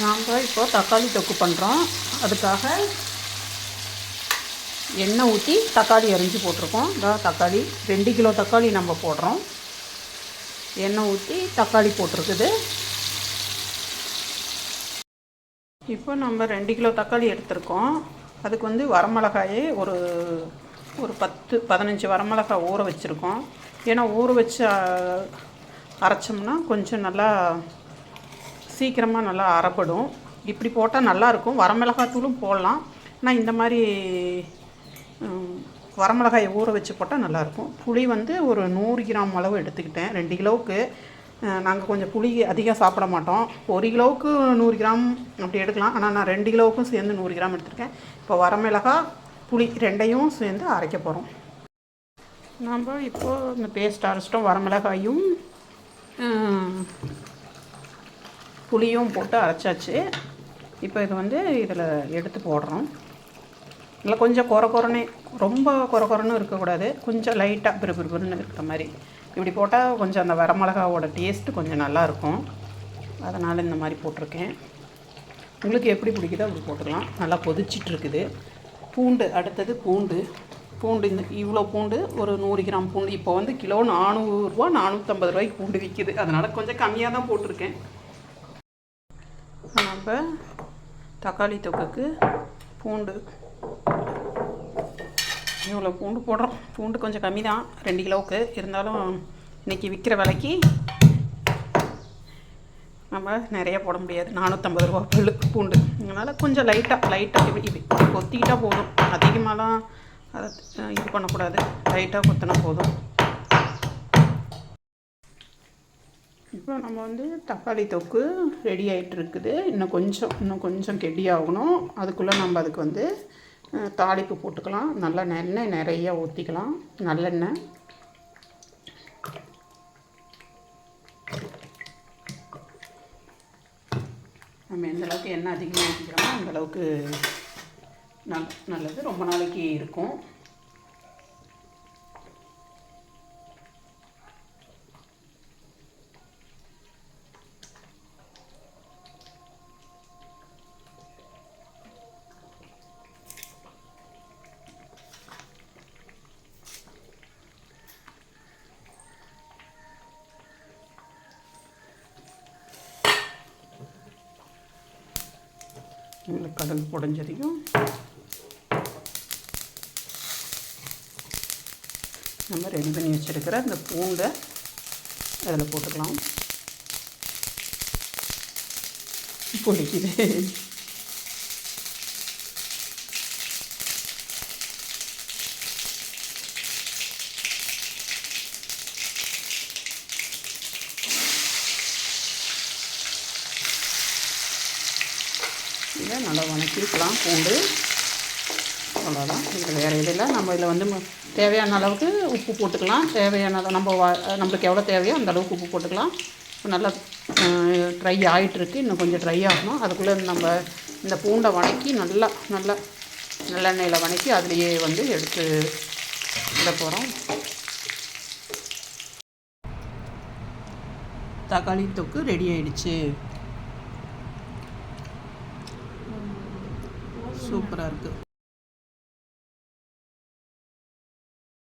நாம் இப்போ தக்காளி தொக்கு பண்ணுறோம் அதுக்காக எண்ணெய் ஊற்றி தக்காளி அரிஞ்சு போட்டிருக்கோம். இதான் தக்காளி ரெண்டு கிலோ தக்காளி நம்ம போடுறோம். எண்ணெய் ஊற்றி தக்காளி போட்டிருக்குது. இப்போ நம்ம ரெண்டு கிலோ தக்காளி எடுத்திருக்கோம். அதுக்கு வந்து வரமிளகாயே ஒரு ஒரு பத்து பதினஞ்சு வரமிளகாய் ஊற வச்சுருக்கோம். ஏன்னா ஊற வச்சு அரைச்சோம்னா கொஞ்சம் நல்லா சீக்கிரமாக நல்லா அரைப்படும். இப்படி போட்டால் நல்லாயிருக்கும். வரமிளகாய் தூளும் போடலாம். ஆனால் இந்த மாதிரி வரமிளகாயை ஊற வச்சு போட்டால் நல்லாயிருக்கும். புளி வந்து ஒரு நூறு கிராம் அளவு எடுத்துக்கிட்டேன். ரெண்டு கிலோவுக்கு. நாங்கள் கொஞ்சம் புளி அதிகம் சாப்பிட மாட்டோம். ஒரு கிலோவுக்கு நூறு கிராம் அப்படி எடுக்கலாம். ஆனால் நான் ரெண்டு கிலோவுக்கும் சேர்ந்து நூறு கிராம் எடுத்திருக்கேன். இப்போ வரமிளகாய் புளி ரெண்டையும் சேர்ந்து அரைக்க போகிறோம் நம்ம இப்போது இந்த பேஸ்ட் அரைச்சிட்டோம். வரமிளகாயும் புளியும் போட்டு அரைச்சாச்சு. இப்போ இது வந்து இதில் எடுத்து போடுறோம். இல்லை கொஞ்சம் குறை குறனே ரொம்ப குறை குறைன்னு இருக்கக்கூடாது. கொஞ்சம் லைட்டாக பிறு பிறு பிறுன்னு இருக்கிற மாதிரி. இப்படி போட்டால் கொஞ்சம் அந்த வரமிளகாவோட டேஸ்ட்டு கொஞ்சம் நல்லாயிருக்கும் அதனால் இந்த மாதிரி போட்டிருக்கேன். உங்களுக்கு எப்படி பிடிக்குதோ அப்படி போட்டுக்கலாம். நல்லா கொதிச்சிட்ருக்குது. பூண்டு அடுத்தது பூண்டு. பூண்டு இந்த இவ்வளோ பூண்டு ஒரு நூறு கிராம் பூண்டு. இப்போ வந்து கிலோ நானூறுரூவா நானூற்றம்பது ரூபாய்க்கு பூண்டு விற்கிது அதனால் கொஞ்சம் கம்மியாக தான் போட்டிருக்கேன். நம்ம தக்காளி தொக்குக்கு பூண்டு. இவ்வளோ பூண்டு போடுறோம். பூண்டு கொஞ்சம் கம்மி தான். ரெண்டு கிலோவுக்கு. இருந்தாலும் இன்றைக்கி விற்கிற விலைக்கு நம்ம நிறைய போட முடியாது. நானூற்றம்பது ரூபா புல்லு பூண்டு. அதனால் கொஞ்சம் லைட்டாக லைட்டாக இப்படி இப்படி கொத்திக்கிட்டால் போதும். அதிகமாகலாம் அதை இது பண்ணக்கூடாது. லைட்டாக கொத்தினா போதும். இப்போ நம்ம வந்து தக்காளி தொக்கு ரெடி ஆகிட்டு இருக்குது இன்னும் கொஞ்சம் இன்னும் கொஞ்சம் கெட்டியாகணும் அதுக்குள்ளே நம்ம அதுக்கு வந்து தாளிப்பு போட்டுக்கலாம். நல்லா எண்ணெய் நிறைய ஊற்றிக்கலாம் நல்லெண்ணெய். நம்ம எந்த அளவுக்கு எண்ணெய் அதிகமாக ஊற்றிக்கிறோமோ அந்த அளவுக்கு நல் நல்லது. ரொம்ப நாளைக்கு இருக்கும். இந்த கடல் உடஞ்சதையும் நம்ம ரெடி பண்ணி வச்சுருக்கிற இந்த பூண்டை அதில் போட்டுக்கலாம். பிடிக்குது இதை நல்லா வணக்கிக்கலாம் பூண்டு. அவ்வளோதான் இதில் வேறு இதில் நம்ம இதில் வந்து தேவையான அளவுக்கு உப்பு போட்டுக்கலாம். தேவையானதை நம்ம வா நம்மளுக்கு எவ்வளோ தேவையோ அந்த அளவுக்கு உப்பு போட்டுக்கலாம். நல்லா ட்ரை ஆகிட்டுருக்கு இன்னும் கொஞ்சம் ட்ரை ஆகணும். அதுக்குள்ளே நம்ம இந்த பூண்டை வணக்கி நல்லா நல்லா நல்லெண்ணெயில் வணக்கி அதுலேயே வந்து எடுத்து விட போகிறோம் தக்காளி தொக்கு ரெடி ஆயிடுச்சு. சூப்பராக இருக்குது